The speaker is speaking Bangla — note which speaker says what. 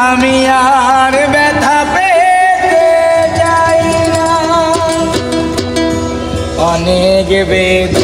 Speaker 1: আমি আর ব্যথা পেতে যাই না। অনেক বেদ